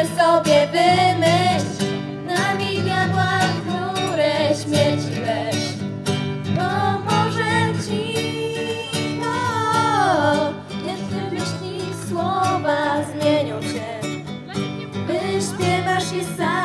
Sobie wymyśl. Na diabła chmurę śmierci weź. Pomoże ci o, Niech ty myśli słowa zmienią się. Wyśpiewasz je sam